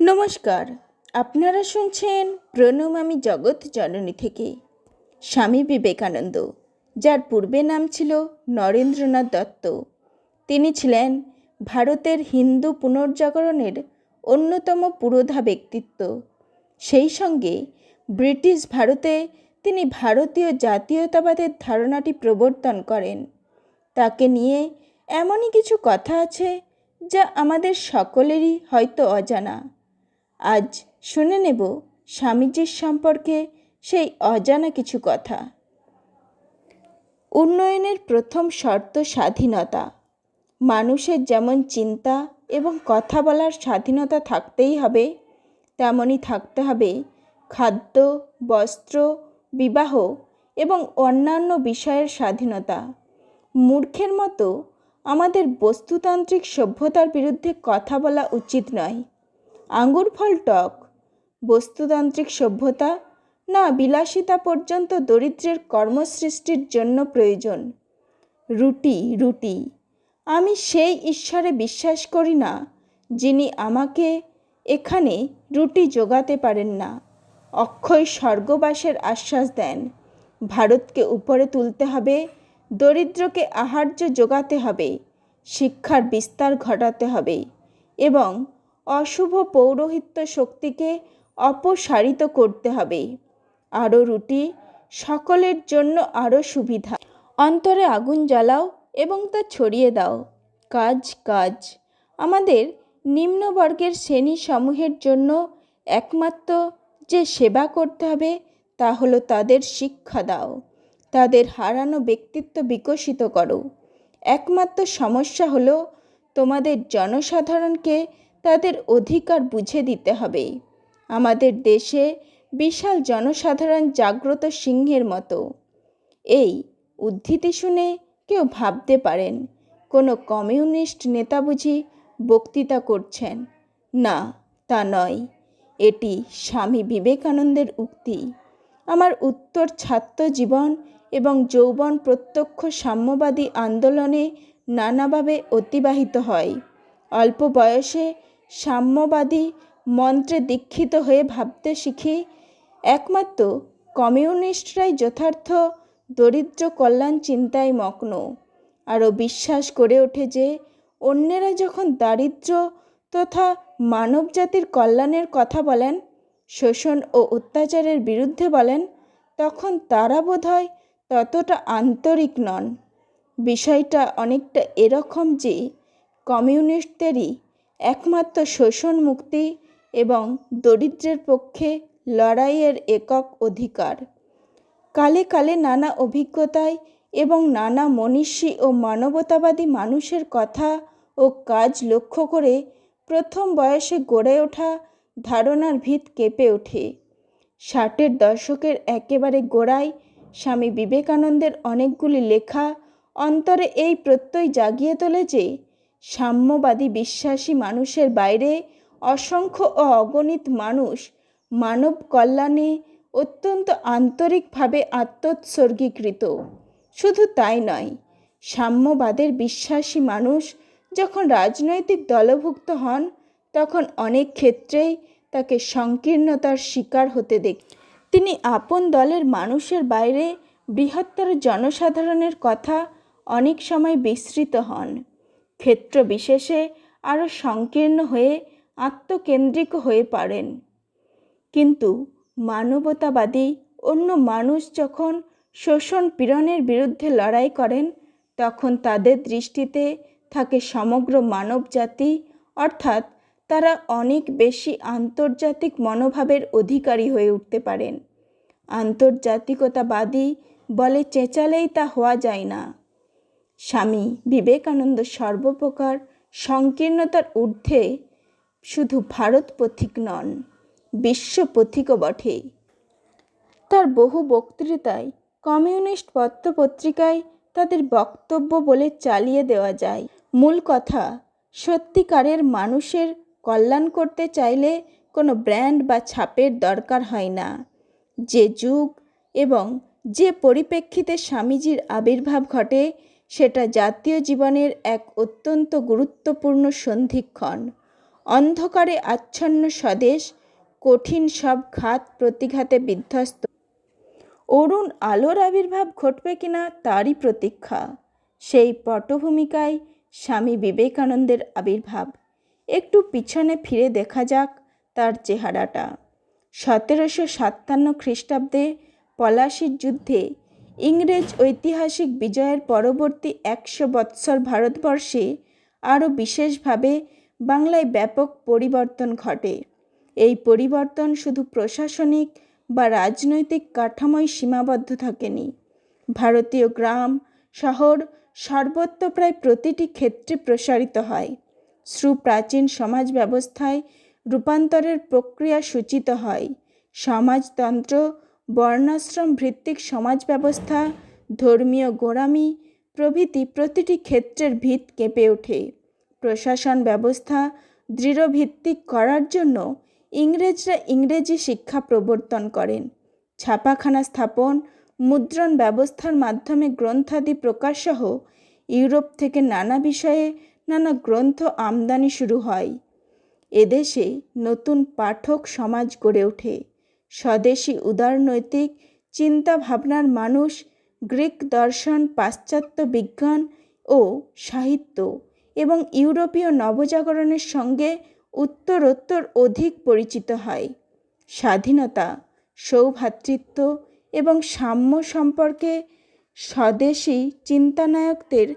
নমস্কার, আপনারা শুনছেন প্রণম আমি জগৎ জননী থেকে। স্বামী বিবেকানন্দ, যার পূর্বে নাম ছিল নরেন্দ্রনাথ দত্ত। তিনি ছিলেন ভারতের হিন্দু পুনর্জাগরণের অন্যতম পুরোধা ব্যক্তিত্ব। সেই সঙ্গে ব্রিটিশ ভারতে তিনি ভারতীয় জাতীয়তাবাদের ধারণাটি প্রবর্তন করেন। তাকে নিয়ে এমনই কিছু কথা আছে যা আমাদের সকলেরই হয়তো অজানা। আজ শুনে নেব স্বামীজির সম্পর্কে সেই অজানা কিছু কথা। উন্নয়নের প্রথম শর্ত স্বাধীনতা। মানুষের যেমন চিন্তা এবং কথা বলার স্বাধীনতা থাকতেই হবে তেমনই থাকতে হবে খাদ্য, বস্ত্র, বিবাহ এবং অন্যান্য বিষয়ের স্বাধীনতা। মূর্খের মতো আমাদের বস্তুতান্ত্রিক সভ্যতার বিরুদ্ধে কথা বলা উচিত নয়। আঙ্গুর ফল টক, বস্তুতান্ত্রিক সভ্যতা না বিলাসিতা পর্যন্ত দরিদ্রের কর্মসৃষ্টির জন্য প্রয়োজন। রুটি রুটি, আমি সেই ঈশ্বরে বিশ্বাস করি না, যিনি আমাকে এখানে রুটি যোগাতে পারেন না। অক্ষয় স্বর্গবাসের আশ্বাস দেন, ভারতকে উপরে তুলতে হবে, দরিদ্রকে আহার্য যোগাতে হবে, শিক্ষার বিস্তার ঘটাতে হবে এবং অশুভ পৌরোহিত্য শক্তিকে অপসারিত করতে হবে। আরও রুটি, সকলের জন্য আরও সুবিধা। অন্তরে আগুন জ্বালাও এবং তা ছড়িয়ে দাও। কাজ কাজ। আমাদের নিম্নবর্গের শ্রেণীসমূহের জন্য একমাত্র যে সেবা করতে হবে, তা হলো তাদের শিক্ষা দাও। তাদের হারানো ব্যক্তিত্ব বিকশিত করো। একমাত্র সমস্যা হলো তোমাদের জনসাধারণকে তাদের অধিকার বুঝে দিতে হবে। আমাদের দেশে বিশাল জনসাধারণ জাগ্রত সিংহের মতো। এই উদ্ধৃতি শুনে কেউ ভাবতে পারেন, কোনো কমিউনিস্ট নেতা বুঝি বক্তৃতা করছেন। না, তা নয়, এটি স্বামী বিবেকানন্দের উক্তি। আমার উত্তর ছাত্র জীবন এবং যৌবন প্রত্যক্ষ সাম্যবাদী আন্দোলনে নানাভাবে অতিবাহিত হয়। অল্প বয়সে সাম্যবাদী মন্ত্রে দীক্ষিত হয়ে ভাবতে শিখি, একমাত্র কমিউনিস্টরাই যথার্থ দরিদ্র কল্যাণ চিন্তায় মগ্ন। আরও বিশ্বাস করে ওঠে যে, অন্যেরা যখন দারিদ্র তথা মানবজাতির কল্যাণের কথা বলেন, শোষণ ও অত্যাচারের বিরুদ্ধে বলেন, তখন তারা বোধহয় ততটা আন্তরিক নন। বিষয়টা অনেকটা এরকম যে, কমিউনিস্টদেরই একমাত্র শোষণ মুক্তি এবং দরিদ্রের পক্ষে লড়াইয়ের একক অধিকার। কালে কালে নানা অভিজ্ঞতায় এবং নানা মনীষী ও মানবতাবাদী মানুষের কথা ও কাজ লক্ষ্য করে প্রথম বয়সে গড়ে ওঠা ধারণার ভিত কেঁপে ওঠে। ষাটের দশকের একেবারে গোড়ায় স্বামী বিবেকানন্দের অনেকগুলি লেখা অন্তরে এই প্রত্যয় জাগিয়ে তোলে যে সাম্যবাদী বিশ্বাসী মানুষের বাইরে অসংখ্য ও অগণিত মানুষ মানব কল্যাণে অত্যন্ত আন্তরিকভাবে আত্মোৎসর্গীকৃত। শুধু তাই নয়, সাম্যবাদের বিশ্বাসী মানুষ যখন রাজনৈতিক দলভুক্ত হন, তখন অনেক ক্ষেত্রেই তাকে সংকীর্ণতার শিকার হতে দেখ, তিনি আপন দলের মানুষের বাইরে বৃহত্তর জনসাধারণের কথা অনেক সময় বিস্মৃত হন। ক্ষেত্র বিশেষে আরও সংকীর্ণ হয়ে আত্মকেন্দ্রিক হয়ে পারেন। কিন্তু মানবতাবাদী অন্য মানুষ যখন শোষণ পীড়নের বিরুদ্ধে লড়াই করেন, তখন তাদের দৃষ্টিতে থাকে সমগ্র মানব জাতি অর্থাৎ তারা অনেক বেশি আন্তর্জাতিক মনোভাবের অধিকারী হয়ে উঠতে পারেন। আন্তর্জাতিকতাবাদী বলে চেঁচালেই তা হওয়া যায় না। স্বামী বিবেকানন্দ সর্বপ্রকার সংকীর্ণতার ঊর্ধ্বে শুধু ভারত পথিক নন, বিশ্ব পথিকও বটে। তার বহু বক্তৃতায় কমিউনিস্ট পত্রপত্রিকায় তাদের বক্তব্য বলে চালিয়ে দেওয়া যায়। মূল কথা, সত্যিকারের মানুষের কল্যাণ করতে চাইলে কোনো ব্র্যান্ড বা ছাপের দরকার হয় না। যে যুগ এবং যে পরিপ্রেক্ষিতে স্বামীজির আবির্ভাব ঘটে সেটা জাতীয় জীবনের এক অত্যন্ত গুরুত্বপূর্ণ সন্ধিক্ষণ। অন্ধকারে আচ্ছন্ন স্বদেশ, কঠিন সব ঘাত প্রতিঘাতে বিধ্বস্ত। অরুণ আলোর আবির্ভাব ঘটবে কিনা তারই প্রতীক্ষা। সেই পটভূমিকায় স্বামী বিবেকানন্দের আবির্ভাব। একটু পিছনে ফিরে দেখা যাক তার চেহারাটা। সতেরোশো সাতান্ন খ্রিস্টাব্দে পলাশির যুদ্ধে ইংরেজ ঐতিহাসিক বিজয়ের পরবর্তী একশো বৎসর ভারতবর্ষে আরও বিশেষভাবে বাংলায় ব্যাপক পরিবর্তন ঘটে। এই পরিবর্তন শুধু প্রশাসনিক বা রাজনৈতিক কাঠামোয় সীমাবদ্ধ থাকেনি। ভারতীয় গ্রাম, শহর সর্বত্র প্রায় প্রতিটি ক্ষেত্রে প্রসারিত হয়। সুপ্রাচীন সমাজ ব্যবস্থায় রূপান্তরের প্রক্রিয়া সূচিত হয়। সমাজতন্ত্র বর্ণাশ্রম ভিত্তিক সমাজ ব্যবস্থা, ধর্মীয় গোড়ামি প্রভৃতি প্রতিটি ক্ষেত্রের ভিত কেঁপে ওঠে। প্রশাসন ব্যবস্থা দৃঢ়ভিত্তিক করার জন্য ইংরেজরা ইংরেজি শিক্ষা প্রবর্তন করেন। ছাপাখানা স্থাপন, মুদ্রণ ব্যবস্থার মাধ্যমে গ্রন্থাদি প্রকাশসহ ইউরোপ থেকে নানা বিষয়ে নানা গ্রন্থ আমদানি শুরু হয়। এদেশে নতুন পাঠক সমাজ গড়ে ওঠে। স্বদেশী উদারনৈতিক চিন্তা ভাবনার মানুষ, গ্রিক দর্শন, পাশ্চাত্য বিজ্ঞান ও সাহিত্য এবং ইউরোপীয় নবজাগরণের সঙ্গে উত্তরোত্তর অধিক পরিচিত হয়। স্বাধীনতা সৌভ্রাতৃত্ব এবং সাম্য সম্পর্কে স্বদেশী চিন্তানায়কদের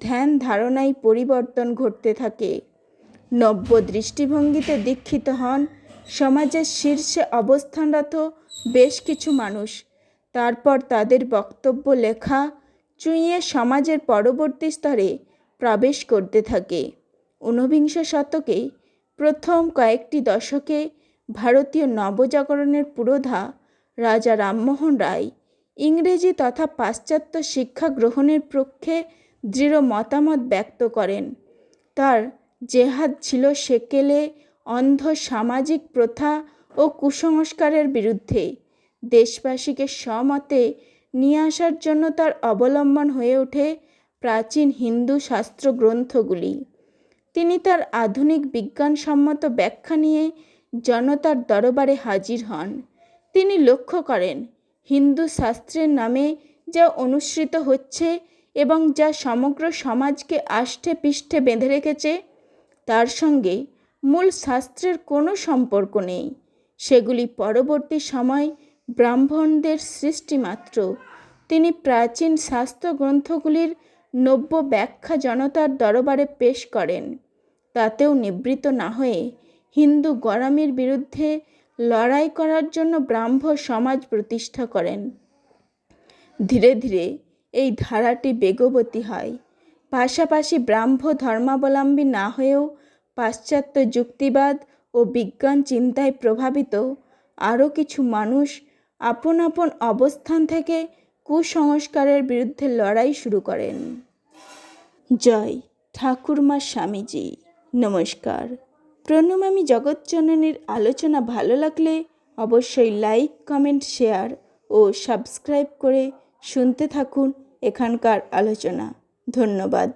ধ্যান ধারণায় পরিবর্তন ঘটতে থাকে। নব্য দৃষ্টিভঙ্গিতে দীক্ষিত হন সমাজের শীর্ষে অবস্থানরত বেশ কিছু মানুষ। তারপর তাদের বক্তব্য লেখা চুইয়ে সমাজের পরবর্তী স্তরে প্রবেশ করতে থাকে। ঊনবিংশ শতকে প্রথম কয়েকটি দশকে ভারতীয় নবজাগরণের পুরোধা রাজা রামমোহন রায় ইংরেজি তথা পাশ্চাত্য শিক্ষা গ্রহণের পক্ষে দৃঢ় মতামত ব্যক্ত করেন। তার জেহাদ ছিল সেকেলে অন্ধ সামাজিক প্রথা ও কুসংস্কারের বিরুদ্ধে দেশবাসীকে স্বমতে নিয়ে আসার জন্য তার অবলম্বন হয়ে ওঠে প্রাচীন হিন্দু শাস্ত্র গ্রন্থগুলি তিনি তার আধুনিক বিজ্ঞানসম্মত ব্যাখ্যা নিয়ে জনতার দরবারে হাজির হন। তিনি লক্ষ্য করেন, হিন্দু শাস্ত্রের নামে যা অনুসৃত হচ্ছে এবং যা সমগ্র সমাজকে আষ্টে পৃষ্ঠে বেঁধে রেখেছে, তার সঙ্গে মূল শাস্ত্রের কোনো সম্পর্ক নেই। সেগুলি পরবর্তী সময় ব্রাহ্মণদের সৃষ্টি মাত্র। তিনি প্রাচীন শাস্ত্র গ্রন্থগুলির নব্য ব্যাখ্যা জনতার দরবারে পেশ করেন। তাতেও নিবৃত না হয়ে হিন্দু গরামির বিরুদ্ধে লড়াই করার জন্য ব্রাহ্ম সমাজ প্রতিষ্ঠা করেন। ধীরে ধীরে এই ধারাটি বেগবতী হয়। পাশাপাশি ব্রাহ্ম ধর্মাবলম্বী না হয়েও পাশ্চাত্য যুক্তিবাদ ও বিজ্ঞান চিন্তায় প্রভাবিত আরও কিছু মানুষ আপন আপন অবস্থান থেকে কুসংস্কারের বিরুদ্ধে লড়াই শুরু করেন। জয় ঠাকুরমা স্বামীজি। নমস্কার। প্রণমামী জগৎজননীর আলোচনা ভালো লাগলে অবশ্যই লাইক, কমেন্ট, শেয়ার ও সাবস্ক্রাইব করে শুনতে থাকুন এখানকার আলোচনা। ধন্যবাদ।